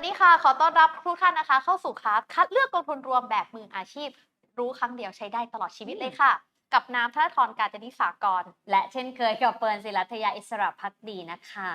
วัสดีค่ะ ขอต้อนรับทุกท่านนะคะ เข้าสู่คลาสคัดเลือกกองทุนรวมแบบมืออาชีพ รู้ครั้งเดียวใช้ได้ตลอดชีวิตเลยค่ะ กับน้ำธนทรการจนิสากร และเช่นเคยกับเฟิร์นศิรัทยาอิสระพักดีนะคะ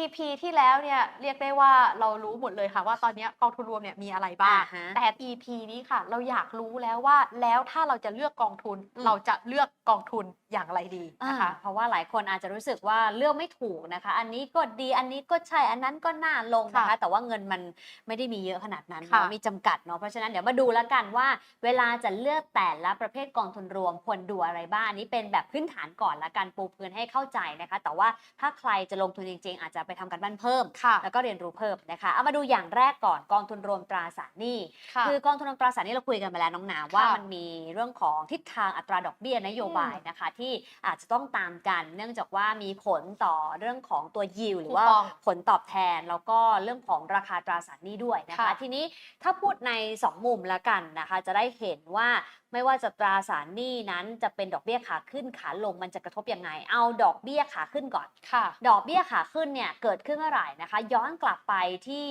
EP ที่แล้วเนี่ยเรียกได้ว่าเรารู้หมดเลยค่ะว่าตอนเนี้ยกองทุนรวมเนี่ยมีอะไรบ้างอ่าฮะแต่ EP นี้ค่ะ เราอยากรู้แล้วว่าแล้วถ้าเราจะเลือกกองทุนอืมเราจะเลือกกองทุนอย่างไรดีนะคะอ่าเพราะว่าหลายคนอาจจะรู้สึกว่าเลือกไม่ถูกนะคะ อันนี้ก็ดีอันนี้ก็ใช่อันนั้นก็น่าลงนะคะค่ะแต่ว่าเงินมันไม่ได้มีเยอะขนาดนั้นค่ะเนาะมีจำกัดเนาะเพราะฉะนั้นเดี๋ยวมาดูแล้วกันว่า เวลาจะเลือกแต่ละประเภทกองทุนรวมควรดูอะไรบ้างอันนี้เป็นแบบพื้นฐานก่อนละกันปูพื้นให้เข้าใจนะคะ แต่ว่าถ้าใครจะลงทุนจริง ๆ อาจจะไปทำกันบ้านเพิ่มค่ะแล้วก็เรียนรู้เพิ่มนะคะ เอามาดูอย่างแรกก่อนกองทุนรวมตราสารหนี้ค่ะคือกองทุนรวมตราสารหนี้เราคุยกันไปแล้วน้องหนามว่าค่ะมันมีเรื่องของทิศทางอัตราดอกเบี้ยนโยบายนะคะ ที่อาจจะต้องตามกัน เนื่องจากว่ามีผลต่อเรื่องของตัวยิวหรือว่าคูปองผลตอบแทนแล้วก็เรื่องของราคาตราสารหนี้ด้วยนะคะค่ะทีนี้ถ้าพูดใน 2 มุมแล้วกันนะคะ จะได้เห็นว่า ไม่ว่าจะตราสารหนี้นั้นจะเป็นดอกเบี้ยขาขึ้นขาลงมันจะกระทบยังไง เอาดอกเบี้ยขาขึ้นก่อนค่ะ ดอกเบี้ยขาขึ้นเนี่ยเกิดขึ้นเมื่อไหร่นะคะ ย้อนกลับไปที่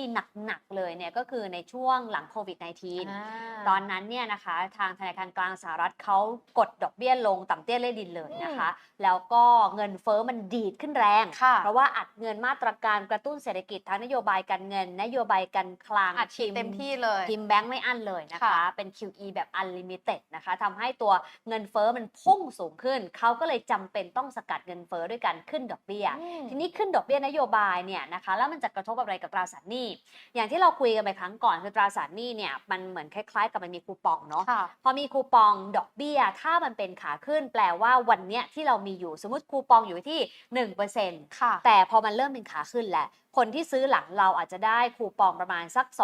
หนักๆเลยเนี่ยก็คือในช่วงหลังโควิด -19 ตอนนั้นเนี่ยนะคะทางธนาคารกลางสหรัฐเขากดดอกเบี้ยลงต่ำเตี้ยเล่ดินเลยนะคะ แล้วก็เงินเฟ้อมันดีดขึ้นแรงค่ะเพราะว่าอัดเงินมาตรการกระตุ้นเศรษฐกิจทั้งนโยบายการเงิน นโยบายการคลังอัดฉีดเต็มที่เลยพิมพ์แบงค์ไม่อั้นเลยนะคะค่ะเป็น QE แบบ unlimited นะคะทำให้ตัวเงินเฟ้อมันพุ่งสูงขึ้น เขาก็เลยจำเป็นต้องสกัดเงินเฟ้อด้วยการขึ้นดอกเบี้ยอืมทีนี้ขึ้นดอกเบี้ยนโยบายเนี่ยนะคะแล้วมันจะกระทบอะไรกับตราสารหนี้ อย่างที่เราคุยกันไปครั้งก่อนคือตราสารหนี้เนี่ยมันเหมือนคล้ายๆ กับมันมีคูปองเนาะค่ะพอมีคูปองดอกเบี้ย ถ้ามันเป็นขาขึ้น แปลว่าวันเนี้ยที่เรามีอยู่สมมติคูปองอยู่ที่1%ค่ะแต่พอมันเริ่มเป็นขาขึ้นแล้ว คนที่ซื้อหลังเราอาจจะได้คูปองประมาณสัก 2%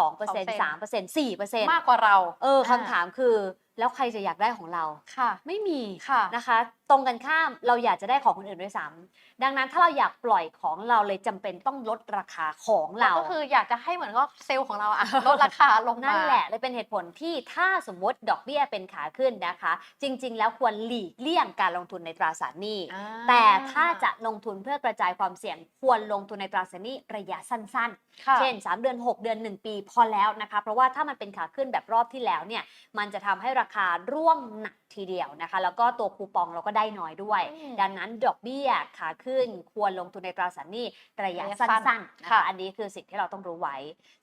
3% 4%มากกว่าเรา เออคำถามคือ แล้วใครจะอยากได้ของเรา ค่ะ ไม่มีค่ะนะคะ ตรงกันข้ามเราอยากจะได้ของคนอื่นด้วยซ้ำดังนั้นถ้าเราอยากปล่อยของเราเลยจำเป็นต้องลดราคาของเรา ก็คืออยากจะให้เหมือนก็เซลล์ของเราอะลดราคาลงมานั่นแหละเลยเป็นเหตุผลที่ถ้าสมมติดอกเบี้ยเป็นขาขึ้นนะคะ จริง ๆ แล้วควรหลีกเลี่ยงการลงทุนในตราสารหนี้อ่าแต่ถ้าจะลงทุนเพื่อกระจายความเสี่ยง ควรลงทุนในตราสารหนี้ระยะสั้นค่ะๆเช่น 3 เดือน 6 เดือน 1 ปีพอแล้วนะคะเพราะว่าถ้ามันเป็นขาขึ้นแบบรอบที่แล้วเนี่ยมันจะทำให้ราคาร่วงหนักทีเดียวนะคะ แล้วก็ตัวคูปองเราก็ได้น้อยด้วยอืมดังนั้นดอกเบี้ยขาขึ้นควรลงทุนในตราสารหนี้ระยะระยะสัสั้้นนๆนะค่ะคะอันนี้คือสิ่งที่เราต้องรู้ไว้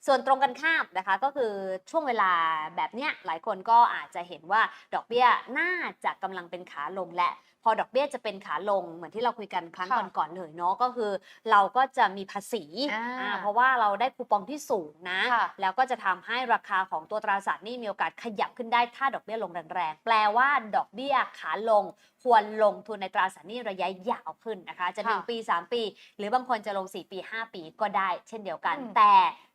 ส่วนตรงกันข้ามนะคะก็คือช่วงเวลาแบบเนี้ยหลายคนก็อาจจะเห็นว่าดอกเบี้ยน่าจะกำลังเป็นขาลงและพอดอกเบี้ยจะเป็นขาลงเหมือนที่เราคุยกันครั้งค่ะก่อนๆเลยเนาะก็คือเราก็จะมีภาษีอ่าอ่าเพราะว่าเราได้คูปองที่สูงนะค่ะแล้วก็จะทำให้ราคาของตัวตราสารหนี้มีโอกาสขยับขึ้นได้ถ้าดอกเบี้ยลงแรงๆแปลว่าดอกเบี้ยขาลงควรลงทุนในตราสารหนี้ระยะยาวขึ้นนะคะ จะค่ะ1ปี 3 ปี หรือบางคนจะลง 4 ปี 5 ปีก็ได้เช่นเดียวกันอืมแต่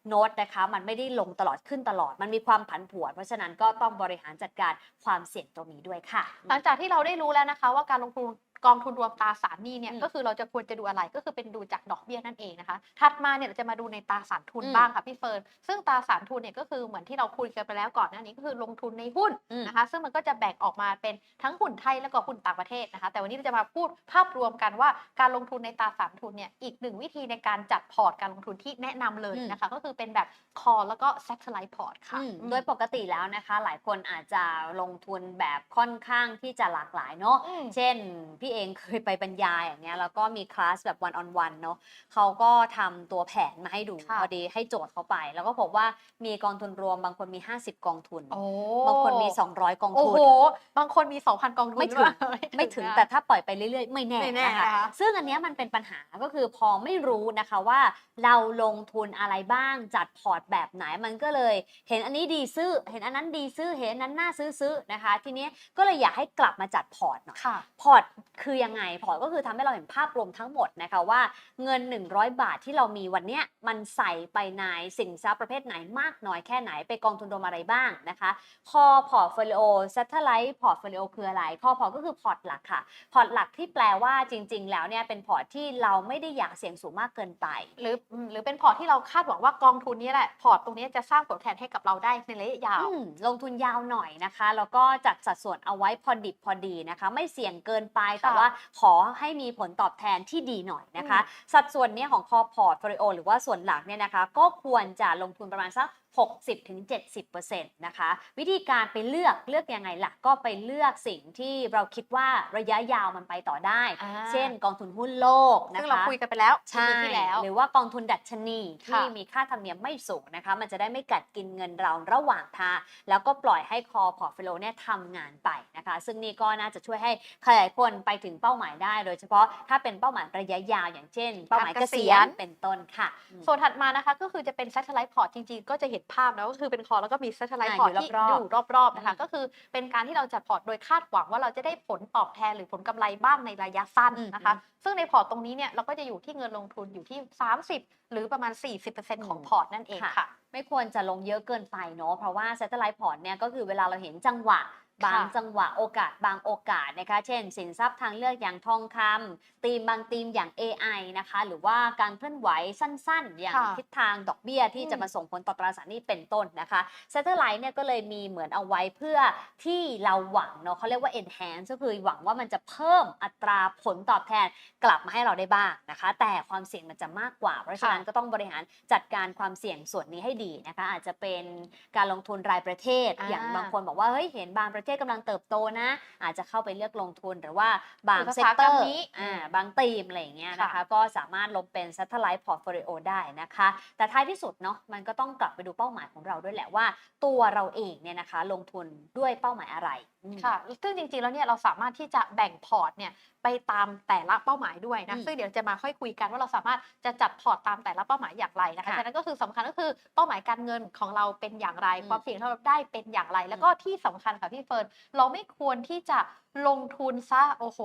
โน้ตนะคะมันไม่ได้ลงตลอดขึ้นตลอด มันมีความผันผวน เพราะฉะนั้นก็ต้องบริหารจัดการความเสี่ยงตรงนี้ด้วยค่ะ หลังจากที่เราได้รู้แล้วนะคะว่าการลงทุน กองทุนรวมตราสารหนี้เนี่ยอืมก็คือเราจะควรจะดูอะไรก็คือเป็นดูจากดอกเบี้ยนั่นเองนะคะถัดมาเนี่ยเราจะมาดูในตราสารทุนอืมบ้างค่ะพี่เฟิร์นซึ่งตราสารทุนเนี่ยก็คือเหมือนที่เราคุยกันไปแล้วก่อนหน้านี้ก็คือลงทุนในหุ้นอืมนะคะ ซึ่งมันก็จะแบ่งออกมาเป็นทั้งหุ้นไทยแล้วก็หุ้นต่างประเทศนะคะ แต่วันนี้เราจะมาพูดภาพรวมกันว่าการลงทุนในตราสารทุนเนี่ยอีกหนึ่งวิธีในการจัดพอร์ตการลงทุนที่แนะนำเลยนะคะ ก็คือเป็นแบบ call แล้วก็ satellite port ค่ะอืมอืมโดยปกติแล้วนะคะ หลายคนอาจจะลงทุนแบบค่อนข้างที่จะหลากหลายเนาะอืมเช่นพี่เองเคยไปบรรยายอย่างเงี้ยแล้วก็มีคลาสแบบ one on one เนาะเขาก็ทำตัวแผนมาให้ดูค่ะพอดีให้โจทย์เขาไป แล้วก็พบว่ามีกองทุนรวมบางคนมี 50 กองทุนโอ้บางคนมี 200 กองโอ้ทุโหนบางคนมี 2,000 กองทุนไม่ถึงด้วยไม่ถึงนะแต่ถ้าปล่อยไปเรื่อยๆ ไม่แน่ไม่แน่นะคะนะคะซึ่งอันเนี้ยมันเป็นปัญหาก็คือพอไม่รู้นะคะว่า เราลงทุนอะไรบ้างจัดพอร์ตแบบไหนมันก็เลย เห็นอันนี้ดีซื้อ เห็นอันนั้นดีซื้อเห็นอันนั้นน่าซื้อซื้อนะคะ ทีเนี้ยก็เลยอยากให้กลับมาจัดพอร์ตหน่อยค่ะพอร์ตคือยังไงพอร์ตก็คือทำให้เราเห็นภาพรวมทั้งหมดนะคะว่าเงิน 100 บาทที่เรามีวันเนี้ยมันใส่ไปในสินทรัพย์ประเภทไหนมากน้อยแค่ไหนไปกองทุนรวมอะไรบ้างนะคะ คอพอร์ตโฟลิโอ satellite พอร์ตโฟลิโอคืออะไรคอพอร์ตก็คือพอร์ตหลักค่ะพอร์ตหลักที่แปลว่าจริง ๆ แล้วเนี่ยเป็นพอร์ตที่เราไม่ได้อยากเสี่ยงสูงมากเกินไป หรืออืมหรือเป็นพอร์ตที่เราคาดหวังว่ากองทุนนี้แหละพอร์ตตรงนี้จะสร้างผลตอบแทนให้กับเราได้ในระยะยาวอืมลงทุนยาวหน่อยนะคะ แล้วก็จัดสัดส่วนเอาไว้พอดิบพอดีนะคะ ไม่เสี่ยงเกินไปค่ะแต่ว่าขอให้มีผลตอบแทนที่ดีหน่อยนะคะ สัดส่วนเนี้ยของคอพอร์ตโฟลิโอหรือว่าส่วนหลักเนี่ยนะคะ ก็ควรจะลงทุนประมาณสัก 60-70%นะคะ วิธีการไปเลือกเลือกยังไงล่ะ ก็ไปเลือกสิ่งที่เราคิดว่าระยะยาวมันไปต่อได้ อ่า เช่นกองทุนหุ้นโลกนะคะ ซึ่งเราคุยกันไปแล้วใช่ปีที่แล้ว หรือว่ากองทุนดัชนีที่ค่ะ มีค่าธรรมเนียมไม่สูงนะคะ มันจะได้ไม่กัดกินเงินเราระหว่างทางแล้วก็ปล่อยให้คอพอร์ตโฟลิโอเนี่ยทำงานไปนะคะ ซึ่งนี่ก็น่าจะช่วยให้ใครๆคนไปถึงเป้าหมายได้ โดยเฉพาะถ้าเป็นเป้าหมายระยะยาวอย่างเช่น เป้าหมายเกษียณเป็นต้นค่ะอืม ส่วนถัดมานะคะก็คือจะเป็น satellite port จริงๆ ก็จะเห็นภาพแล้วก็คือเป็นคอแล้วก็มี satellite อ่า port อยู่ที่รอบๆอยู่รอบๆนะคะอืมก็คือเป็นการที่เราจัดพอร์ตโดยคาดหวังว่าเราจะได้ผลตอบแทนหรือผลกำไรบ้างในระยะสั้นอืมนะคะ ซึ่งในพอร์ตตรงนี้เนี่ยเราก็จะอยู่ที่เงินลงทุนอยู่ที่ 30 หรือประมาณ 40%ของอืมพอร์ตนั่นเองค่ะ ไม่ควรจะลงเยอะเกินไปเนาะเพราะว่า satellite port เนี่ยก็คือเวลาเราเห็นจังหวะ บางค่ะจังหวะโอกาสบางโอกาสนะคะ เช่น สินทรัพย์ทางเลือกอย่างทองคำธีมบางธีมอย่าง AI นะคะ หรือว่าการเคลื่อนไหวสั้นๆ อย่างค่ะทิศทางดอกเบี้ยที่อืมจะมาส่งผลต่อตราสารหนี้เป็นต้นนะคะ satellite เนี่ยก็เลยมีเหมือนเอาไว้เพื่อที่เราหวังเนาะเขาเรียกว่า enhance ก็คือหวังว่ามันจะเพิ่มอัตราผลตอบแทนกลับมาให้เราได้บ้างนะคะ แต่ความเสี่ยงมันจะมากกว่า เพราะฉะนั้นก็ต้องบริหารจัดการความเสี่ยงส่วนนี้ให้ดีนะคะ อาจจะเป็นการลงทุนรายประเทศอ่าอย่างบางคนบอกว่าเฮ้ยเห็นบางประเทศกำลังเติบโตนะ อาจจะเข้าไปเลือกลงทุนหรือว่าบางอุตเซสากหเตกรอรมร์นี้อ่าบางธีมอะไรอย่างเงี้ยนะคะค่ะก็สามารถลงเป็น satellite portfolio ได้นะคะ แต่ท้ายที่สุดเนาะมันก็ต้องกลับไปดูเป้าหมายของเราด้วยแหละว่า ตัวเราเองเนี่ยนะคะ ลงทุนด้วยเป้าหมายอะไรอืม ค่ะ ซึ่งจริงๆ แล้วเนี่ยเราสามารถที่จะแบ่งพอร์ตเนี่ยไปตามแต่ละเป้าหมายด้วยนะอืมซึ่งเดี๋ยวจะมาค่อยคุยกันว่าเราสามารถจะจัดพอร์ตตามแต่ละเป้าหมายอย่างไรนะคะค่ะฉะนั้นก็คือสำคัญก็คือเป้าหมายการเงินของเราเป็นอย่างไรอืมความเสี่ยงที่เราได้เป็นอย่างไร แล้วก็ที่สำคัญค่ะพี่เฟิร์นเราไม่ควรที่จะ ลงทุนซะโอ้โห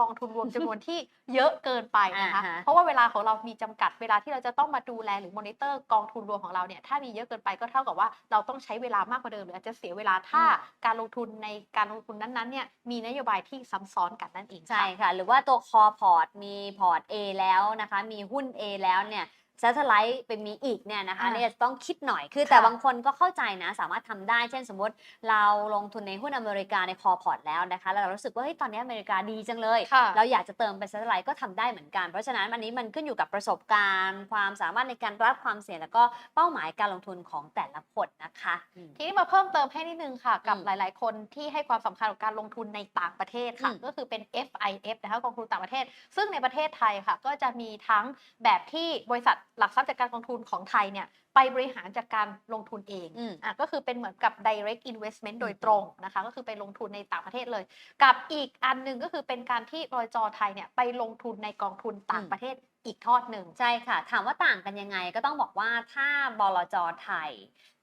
กองทุนรวมจำนวนที่เยอะเกินไปนะคะอ่าฮะเพราะว่าเวลาของเรามีจำกัดเวลาที่เราจะต้องมาดูแลหรือมอนิเตอร์กองทุนรวมของเราเนี่ยถ้ามีเยอะเกินไปก็เท่ากับว่าเราต้องใช้เวลามากกว่าเดิมหรืออาจจะเสียเวลาถ้าอืมการลงทุนในการลงทุนนั้นๆเนี่ยมีนโยบายที่ซ้ำซ้อนกันนั่นเองค่ะใช่ค่ะ หรือว่าตัวคอพอร์ตมีพอร์ต A แล้วนะคะ มีหุ้น A แล้วเนี่ย satellite เป็นมีอีกเนี่ยนะคะอ่าเนี่ยจะต้องคิดหน่อยคือแต่ค่ะบางคนก็เข้าใจนะสามารถทำได้เช่นสมมติเราลงทุนในหุ้นอเมริกาในคอพอร์ตแล้วนะคะแล้วเรารู้สึกว่าเฮ้ยตอนนี้อเมริกาดีจังเลย ค่ะเราอยากจะเติมเป็น satellite ก็ทำได้เหมือนกัน เพราะฉะนั้นอันนี้มันขึ้นอยู่กับประสบการณ์ ความสามารถในการรับความเสี่ยงแล้วก็เป้าหมายการลงทุนของแต่ละคนนะคะอืม ทีนี้มาเพิ่มเติมให้นิดนึงค่ะ กับอืมหลาย ๆ คนที่ให้ความสำคัญกับการลงทุนในต่างประเทศค่ะ อืมก็คือเป็น FIF นะคะกองทุนต่างประเทศ ซึ่งในประเทศไทยค่ะ ก็จะมีทั้งแบบที่บริษัท หลักทรัพย์จัดการกองทุนของไทยเนี่ยไปบริหารจัดการลงทุนเองอืมอะก็คือเป็นเหมือนกับ direct investment โดยอืมตรงนะคะก็คือไปลงทุนในต่างประเทศเลย กับอีกอันหนึ่งก็คือเป็นการที่บริจไทยเนี่ยไปลงทุนในกองทุนต่างประเทศ อีกทอดหนึ่งใช่ค่ะ ถามว่าต่างกันยังไงก็ต้องบอกว่าถ้าบลจไทย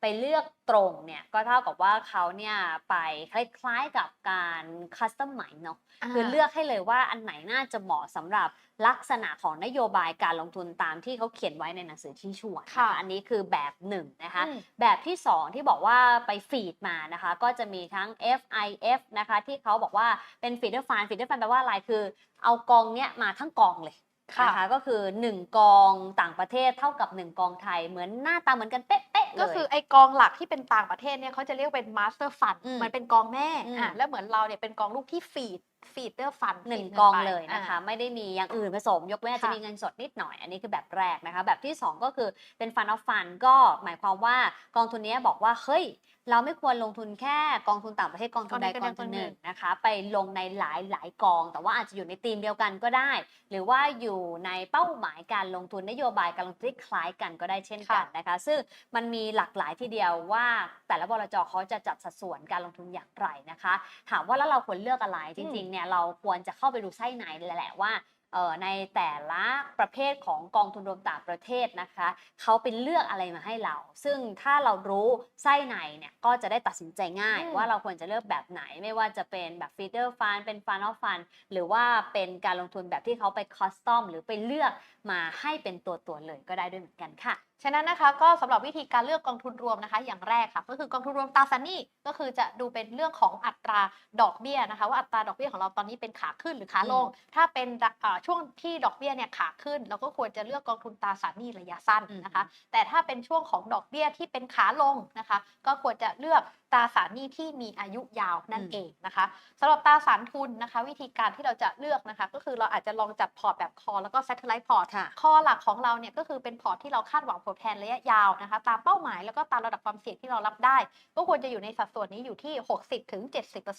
ไปเลือกตรงเนี่ยก็เท่ากับว่าเขาเนี่ยไปคล้ายๆกับการคัสตอมไมเนาะคือเลือกให้เลยว่าอันไหนน่าจะเหมาะสำหรับลักษณะของนโยบายการลงทุนตามที่เขาเขียนไว้ในหนังสือที่ชวนนค่ะอันนี้คือแบบหนึ่งนะคะอืมแบบที่ 2 ที่บอกว่าไปฟีดมานะคะก็จะมีทั้ง FIF นะคะที่เขาบอกว่าเป็นฟีดเดอร์ฟันฟีดเดอร์ฟันแปลว่าอะไรคือ เอากองเนี้ยมาทั้งกองเลย ค่ะนะคะก็คือ 1 กองต่างประเทศเท่ากับ 1 กองไทยเหมือนหน้าตาเหมือนกันเป๊ะๆเลย ก็คือไอกองหลักที่เป็นต่างประเทศเนี่ยเขาจะเรียกเป็นมาสเตอร์ฟันอืมมันเป็นกองแม่อืม อะแล้วเหมือนเราเนี่ยเป็นกองลูกที่ฟีด ฟีดเดอร์ฟันหนึ่งกองเลยนะคะ ไม่ได้มีอย่างอื่นผสม ยกเว้นอาจจะค่ะมีเงินสดนิดหน่อย อันนี้คือแบบแรกนะคะ แบบที่ 2 ก็คือเป็นฟันออฟฟันก็หมายความว่ากองทุนเนี้ยบอกว่า เฮ้ย เราไม่ควรลงทุนแค่กองทุนต่างประเทศกองทุนใดกองทุนหนึ่งนะคะ ไปลงในหลายหลายกอง แต่ว่าอาจจะอยู่ในธีมเดียวกันก็ได้ หรือว่าอยู่ในเป้าหมายการลงทุนนโยบายการลงทุนที่คล้ายกันก็ได้เช่นกันนะคะ ซึ่งมันมีหลากหลายทีเดียวว่าแต่ละบลจเขาจะจัดสัดส่วนการลงทุนอย่างไรนะคะ ถามว่าแล้วเราควรเลือกอะไรจริงๆเนี่ยเราควรจะเข้าไปดูไส้ในแหละว่าเอ่อในแต่ละประเภทของกองทุนรวมต่างประเทศนะคะเขาเป็นเลือกอะไรมาให้เรา ซึ่งถ้าเรารู้ไส้ในเนี่ยก็จะได้ตัดสินใจง่ายอืมว่าเราควรจะเลือกแบบไหนไม่ว่าจะเป็นแบบฟีเดอร์ฟันเป็นฟันออฟฟันหรือว่าเป็นการลงทุนแบบที่เขาไปคอสตอมหรือไปเลือกมาให้เป็นตัวตัวๆเลยก็ได้ด้วยเหมือนกันค่ะฉะนั้นนะคะก็สำหรับวิธีการเลือกกองทุนรวมนะคะ อย่างแรกค่ะ ก็คือกองทุนรวมตราสารหนี้ก็คือจะดูเป็นเรื่องของอัตราดอกเบี้ยนะคะ ว่าอัตราดอกเบี้ยของเราตอนนี้เป็นขาขึ้นหรือขาลง ถ้าเป็นอ่าช่วงที่ดอกเบี้ยเนี่ยขาขึ้น เราก็ควรจะเลือกกองทุนตราสารหนี้ระยะสั้นนะคะ แต่ถ้าเป็นช่วงของดอกเบี้ยที่เป็นขาลงนะคะ ก็ควรจะเลือกตราสารหนี้ที่มีอายุยาวนั่นอืมเองนะคะสำหรับตราสารทุนนะคะ วิธีการที่เราจะเลือกนะคะ ก็คือเราอาจจะลองจัดพอร์ตแบบคอแล้วก็ satellite port ค่ะคอหลักของเราเนี่ยก็คือเป็นพอร์ตที่เราคาดหวังผลแทนระยะยาวนะคะตามเป้าหมายแล้วก็ตามระดับความเสี่ยงที่เรารับได้ ก็ควรจะอยู่ในสัดส่วนนี้อยู่ที่ 60ถึง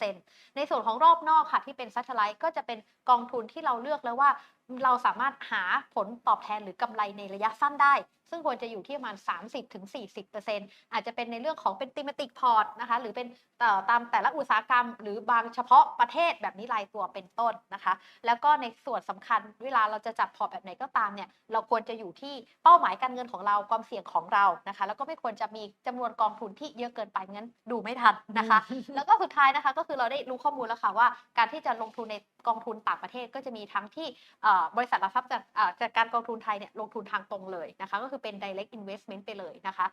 70%ในส่วนของรอบนอกค่ะที่เป็นซัตเทไลท์ก็จะเป็นกองทุนที่เราเลือกแล้วว่า เราสามารถหาผลตอบแทนหรือกำไรในระยะสั้นได้ ซึ่งควรจะอยู่ที่ประมาณ 30-40%อาจจะเป็นในเรื่องของเป็น thematic port นะคะหรือเป็นตามแต่ละอุตสาหกรรม หรือบางเฉพาะประเทศแบบนี้รายตัวเป็นต้นนะคะ แล้วก็ในส่วนสำคัญเวลาเราจะจัดพอร์ตแบบไหนก็ตามเนี่ยเราควรจะอยู่ที่เป้าหมายการเงินของเราความเสี่ยงของเรานะคะ แล้วก็ไม่ควรจะมีจำนวนกองทุนที่เยอะเกินไปงั้นดูไม่ทันนะคะ แล้วก็สุดท้ายนะคะก็คือเราได้รู้ข้อมูลแล้วค่ะว่า การที่จะลงทุนใน กองทุนต่างประเทศก็จะมีทั้งที่เอ่อบริษัทหลักทรัพย์จากเอ่อจากการกองทุนไทยเนี่ยลงทุนทางตรงเลยนะคะก็คือเป็น direct investment ไปเลยนะคะ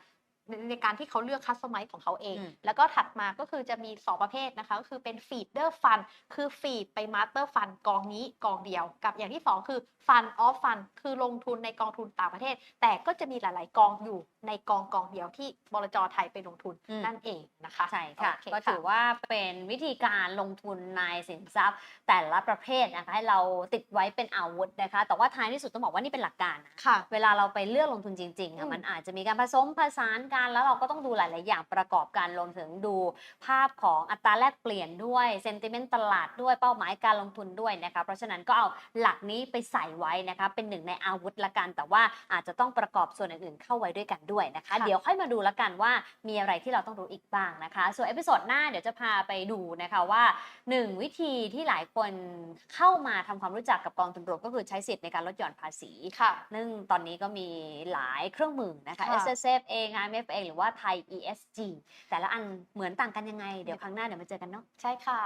ในในการที่เขาเลือกคัสตอมไมซ์ของเขาเองอืมแล้วก็ถัดมาก็คือจะมี 2 ประเภทนะคะ ก็คือเป็น feeder fund คือฟีดไป master fund กองนี้กองเดียว กับอย่างที่ 2 คือ fund of fund คือลงทุนในกองทุนต่างประเทศ แต่ก็จะมีหลาย ๆ กองอยู่ ในกองกองเดียวที่บลจไทยไปลงทุนอืมนั่นเองนะคะใช่ค่ะโอเคก็ถือว่าเป็นวิธีการลงทุนในสินทรัพย์ แต่ละประเภทนะคะให้เราติดไว้เป็นอาวุธนะคะ แต่ว่าท้ายที่สุดต้องบอกว่านี่เป็นหลักการนะค่ะ เวลาเราไปเลือกลงทุนจริงๆอือะมมันอาจจะมีการผสมผสานกันแล้วเราก็ต้องดูหลาย ๆ อย่างประกอบกันรวมถึงดูภาพของอัตราแลกเปลี่ยนด้วยเซนติเมนต์ตลาดด้วยเป้าหมายการลงทุนด้วยนะคะเพราะฉะนั้นก็เอาหลักนี้ไปใส่ไว้นะคะเป็นหนึ่งในอาวุธละกัน แต่ว่าอาจจะต้องประกอบส่วนอื่นๆเข้าไว้ด้วยกันด้วยนะคะค่ะเดี๋ยวค่อยมาดูละกันว่ามีอะไรที่เราต้องรู้อีกบ้างนะคะ ส่วนเอพิโซดหน้าเดี๋ยวจะพาไปดูนะคะว่าหนึ่งวิธีที่หลายคนเข้ามาทำความรู้จักกับกองทุนรวมก็คือใช้สิทธิ์ในการลดหย่อนภาษีค่ะซึ่งตอนนี้ก็มีหลายเครื่องมือนะคะค่ะ S S F เอง I M F เองหรือว่าไทย E S G แต่ละอันเหมือนต่างกันยังไง เดี๋ยวครั้งหน้าเดี๋ยวมาเจอกันเนาะใช่ค่ะ